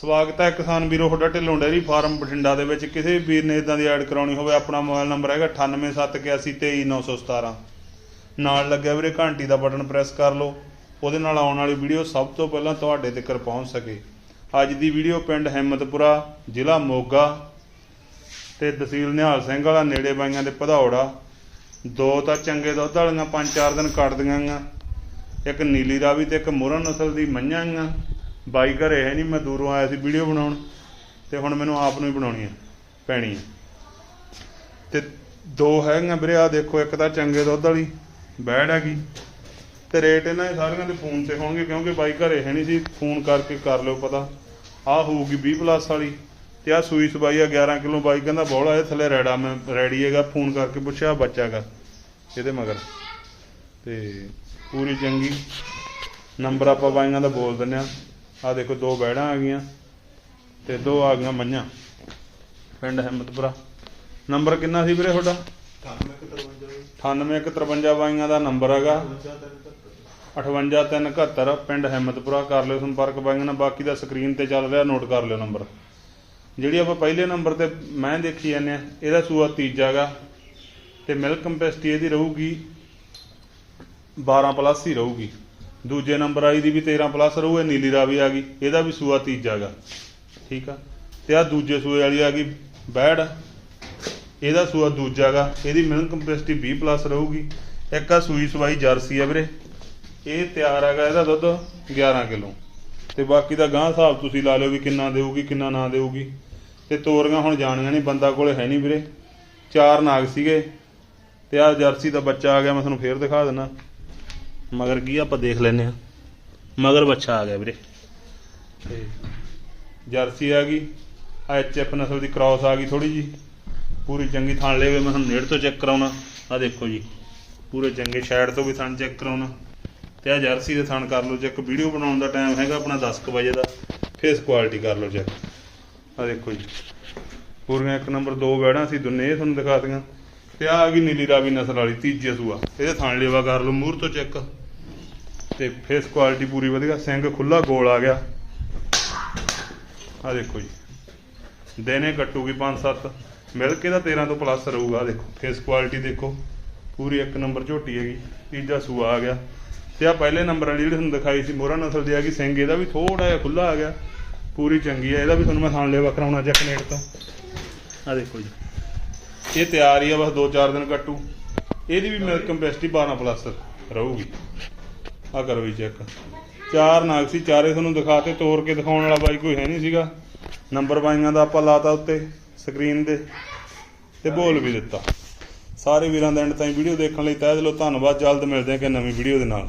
ਸਵਾਗਤ ਹੈ ਕਿਸਾਨ ਵੀਰੋ, ਤੁਹਾਡਾ ਢਿੱਲੋਂ ਡੇਅਰੀ ਫਾਰਮ ਬਠਿੰਡਾ ਦੇ ਵਿੱਚ। ਕਿਸੇ ਵੀਰ ਨੇ ਇਦਾਂ ਦੀ ਐਡ ਕਰਾਉਣੀ ਹੋਵੇ, ਆਪਣਾ ਮੋਬਾਈਲ ਨੰਬਰ ਹੈਗਾ 9871823917 ਨਾਲ ਲੱਗਿਆ ਵੀਰੇ, ਘੰਟੀ ਦਾ ਬਟਨ ਪ੍ਰੈਸ ਕਰ ਲਓ। ਉਹਦੇ ਨਾਲ ਆਉਣ ਵਾਲੀ ਵੀਡੀਓ ਸਭ ਤੋਂ ਪਹਿਲਾਂ ਤੁਹਾਡੇ ਤੱਕ ਪਹੁੰਚ ਸਕੇ। ਅੱਜ ਦੀ ਵੀਡੀਓ ਪਿੰਡ ਹਿੰਮਤਪੁਰਾ, ਜ਼ਿਲ੍ਹਾ ਮੋਗਾ ਤੇ ਤਹਿਸੀਲ ਨਿਹਾਲ ਸਿੰਘ ਵਾਲਾ, ਨੇੜੇ ਬਾਈਆਂ ਦੇ ਭਦੌੜਾ। ਦੋ ਤਾਂ ਚੰਗੇ ਦੁੱਧ ਵਾਲੀਆਂ, ਪੰਜ ਚਾਰ ਦਿਨ ਕੱਢਦੀਆਂ ਆਂ ਇੱਕ ਨੀਲੀ ਰਾਵੀ ਤੇ ਇੱਕ ਮੁਰਨ ਨਸਲ ਦੀ ਮੱਝਾਂ ਆਂ ਬਾਈ ਘਰੇ ਹੈ ਨਹੀਂ, ਮੈਂ ਦੂਰੋਂ ਆਇਆ ਸੀ ਵੀਡੀਓ ਬਣਾਉਣ ਤੇ ਹੁਣ ਮੈਨੂੰ ਆਪ ਨੂੰ ਹੀ ਬਣਾਉਣੀ ਹੈ, ਪੈਣੀ ਹੈ। ਤੇ ਦੋ ਹੈਗੀਆਂ ਵੀਰੇ ਆ ਦੇਖੋ, ਇੱਕ ਤਾਂ ਚੰਗੇ ਦੁੱਧ ਵਾਲੀ ਬੈੜ ਹੈਗੀ। ਤੇ ਰੇਟ ਇਹਨਾਂ ਦੇ ਸਾਰਿਆਂ ਦੇ ਫੋਨ ਤੇ ਹੋਣਗੇ, ਕਿਉਂਕਿ ਬਾਈ ਘਰੇ ਹੈ ਨਹੀਂ ਸੀ, ਫੋਨ ਕਰਕੇ ਕਰ ਲਿਓ ਪਤਾ। ਆ ਹੋਊਗੀ 20 ਪਲੱਸ ਵਾਲੀ, ਤੇ ਆ ਸੂਈ ਸਬਾਈ ਆ 11 ਕਿਲੋ, ਬਾਈ ਕਹਿੰਦਾ ਬੋਲਾ ਇਹ ਥੱਲੇ ਰੈੜਾ ਮੈਂ, ਰੈਡੀ ਹੈਗਾ, ਫੋਨ ਕਰਕੇ ਪੁੱਛਿਆ ਬੱਚਾ ਹੈਗਾ ਇਹਦੇ ਮਗਰ। ਤੇ ਪੂਰੀ ਚੰਗੀ। ਨੰਬਰ ਆਪਾਂ ਬਾਈਆਂ ਦਾ ਬੋਲ ਦਿੰਨੇ ਆ ਆ ਦੇਖੋ ਦੋ ਬੈੜਾਂ ਆ ਗਈਆਂ ਤੇ ਦੋ ਆ ਗਈਆਂ ਮੱਝਾਂ। ਪਿੰਡ ਹਿੰਮਤਪੁਰਾ। ਨੰਬਰ ਕਿੰਨਾ ਸੀ ਵੀਰੇ ਤੁਹਾਡਾ? 9853 ਬਾਈਆਂ ਦਾ ਨੰਬਰ ਹੈਗਾ। 58371 ਪਿੰਡ ਹਿੰਮਤਪੁਰਾ। ਕਰ ਲਿਓ ਸੰਪਰਕ ਬਾਈਆਂ ਨਾਲ। ਬਾਕੀ ਦਾ ਸਕਰੀਨ ਤੇ ਚੱਲ ਰਿਹਾ, ਨੋਟ ਕਰ ਲਿਓ ਨੰਬਰ। ਜਿਹੜੀ ਆਪਾਂ ਪਹਿਲੇ ਨੰਬਰ ਤੇ ਮੈਂ ਦੇਖੀ ਜਾਂਦੇ ਆ ਇਹਦਾ ਸੂਆ ਤੀਜਾ ਗਾ ਤੇ ਮਿਲਕ ਕੰਪੈਸਟੀ ਇਹਦੀ ਰਹੂਗੀ 12 ਪਲੱਸ ਹੀ ਰਹੂਗੀ। ਦੂਜੇ ਨੰਬਰ ਆਈ ਦੀ ਵੀ 13 ਪਲੱਸ ਰਹੂ ਇਹ ਨੀਲੀ ਰਾਵੀ ਆ ਗਈ, ਇਹਦਾ ਵੀ ਸੂਆ ਤੀਜਾ ਗਾ। ਠੀਕ ਆ? ਤੇ ਆ ਦੂਜੇ ਸੂਏ ਵਾਲੀ ਆ ਗਈ, ਬੈੜ। ਇਹਦਾ ਸੂਆ ਦੂਜਾ ਗਾ, ਇਹਦੀ ਮਿਲਕ ਕੰਪੈਸਿਟੀ 20 ਪਲੱਸ ਰਹੂਗੀ। ਇੱਕ ਆ ਸੂਈ ਸਵਾਈ ਜਰਸੀ ਆ ਵੀਰੇ। ਇਹ ਤਿਆਰ ਹੈਗਾ ਇਹਦਾ ਦੁੱਧ 11 ਕਿਲੋ। ਤੇ ਬਾਕੀ ਦਾ ਗਾਂ ਹਿਸਾਬ ਤੁਸੀਂ ਲਾ ਲਿਓ ਵੀ ਕਿੰਨਾ ਦੇਊਗੀ, ਕਿੰਨਾ ਨਾ ਦੇਊਗੀ। ਤੇ ਤੋਰੀਆਂ ਹੁਣ ਜਾਣੀਆਂ ਨਹੀਂ, ਬੰਦਾ ਕੋਲੇ ਹੈ ਨਹੀਂ ਵੀਰੇ। ਚਾਰ ਨਾਗ ਸੀਗੇ। ਤੇ ਆ ਜਰਸੀ ਦਾ ਬੱਚਾ ਆ ਗਿਆ, ਮੈਂ ਤੁਹਾਨੂੰ ਫੇਰ ਦਿਖਾ ਦਿੰਦਾ। ਮਗਰ ਕੀ ਆਪਾਂ ਦੇਖ ਲੈਨੇ ਆ ਮਗਰ ਬੱਚਾ ਆ ਗਿਆ ਵੀਰੇ। ਤੇ ਜਰਸੀ ਆ ਗਈ ਐਚਐਫ ਨਸਲ ਦੀ ਕ੍ਰਾਸ ਆ ਗਈ ਥੋੜੀ ਜੀ ਪੂਰੀ ਚੰਗੀ ਥਣ ਲੈ ਮੈਂ ਤੁਹਾਨੂੰ ਨੇੜ ਤੋਂ ਚੈੱਕ ਕਰਾਉਣਾ। ਆ ਦੇਖੋ ਜੀ ਪੂਰੇ ਚੰਗੇ ਸਾਈਡ ਤੋਂ ਵੀ ਥਣ ਚੈੱਕ ਕਰਾਉਣਾ। ਤੇ ਆ ਜਰਸੀ ਦੇ ਥਣ ਕਰ ਲਓ ਚੈੱਕ ਵੀਡੀਓ ਬਣਾਉਣ ਦਾ ਟਾਈਮ ਹੈਗਾ ਆਪਣਾ 10 ਕੁ ਵਜੇ ਦਾ। ਫੇਸ ਕੁਆਲਿਟੀ ਕਰ ਲਓ ਚੈੱਕ ਆ ਦੇਖੋ ਜੀ ਪੂਰੀਆਂ ਇੱਕ ਨੰਬਰ ਦੋ ਬੈੜਾਂ ਸੀ ਦੋਨੇ ਇਹ ਤੁਹਾਨੂੰ ਦਿਖਾਤੀਆਂ ਤੇ ਆ ਆ ਗਈ ਨੀਲੀ ਰਾਵੀ ਨਸਲ ਵਾਲੀ ਤੀਜੇ ਸੂਆ। ਇਹਦੇ ਥਣ ਲੇਵਾ ਕਰ ਲਓ ਮੂਹਰ ਤੋਂ ਚੈੱਕ ਤੇ ਫੇਸ ਕੁਆਲਿਟੀ ਪੂਰੀ ਵਧੀਆ। ਸਿੰਘ ਖੁੱਲਾ ਗੋਲ ਆ ਗਿਆ। ਆ ਦੇਖੋ ਜੀ। ਦਿਨੇ ਕੱਟੂਗੀ 5-7 ਮਿਲ ਕੇ ਦਾ 13 ਤੋਂ ਪਲੱਸ ਰਹੂਗਾ ਦੇਖੋ। ਫੇਸ ਕੁਆਲਿਟੀ ਦੇਖੋ। ਪੂਰੀ ਇੱਕ ਨੰਬਰ ਝੋਟੀ ਹੈਗੀ। ਤੀਜਾ ਸੂਆ ਆ ਗਿਆ। ਤੇ ਆ ਪਹਿਲੇ ਨੰਬਰ ਵਾਲੀ ਜਿਹੜੀ ਤੁਹਾਨੂੰ ਦਿਖਾਈ ਸੀ, ਮੋਹਰਾ ਨਸਲ ਦੀ ਹੈਗੀ ਸਿੰਘ, ਇਹਦਾ ਵੀ ਥੋੜਾ ਜਿਹਾ ਖੁੱਲਾ ਆ ਗਿਆ। ਪੂਰੀ ਚੰਗੀ ਹੈ ਇਹਦਾ ਵੀ ਤੁਹਾਨੂੰ ਮੈਂ ਥਾਣ ਲਿਆ ਕਰਾਉਣਾ ਚੈੱਕ ਨੇਟ ਤੋਂ। ਆ ਦੇਖੋ ਜੀ। ਇਹ ਤਿਆਰ ਹੀ ਆ, ਬਸ 2-4 ਦਿਨ ਕੱਟੂ। ਇਹਦੀ ਵੀ ਮਿਲਕ ਕੰਪੈਸਿਟੀ 12 ਪਲੱਸ ਰਹੂਗੀ। ਆ ਕਰੋ ਵੀ ਚੈੱਕ ਚਾਰ ਨਾਗ ਸੀ, ਚਾਰੇ ਤੁਹਾਨੂੰ ਦਿਖਾ ਕੇ ਤੋੜ ਕੇ ਦਿਖਾਉਣ ਵਾਲਾ ਬਾਈ ਕੋਈ ਹੈ ਨਹੀਂ ਸੀਗਾ। ਨੰਬਰ ਬਾਈਆਂ ਦਾ ਆਪਾਂ ਲਾਤਾ ਉੱਤੇ ਸਕਰੀਨ ਦੇ ਤੇ ਬੋਲ ਵੀ ਦਿੱਤਾ। ਸਾਰੇ ਵੀਰਾਂ ਦਾ ਐਂਡ ਤਾਈਂ ਵੀਡੀਓ ਦੇਖਣ ਲਈ ਤਹਿ ਦਿਲੋਂ ਧੰਨਵਾਦ ਜਲਦ ਮਿਲਦੇ ਹਾਂ ਕਿ ਨਵੀਂ ਵੀਡੀਓ ਦੇ ਨਾਲ।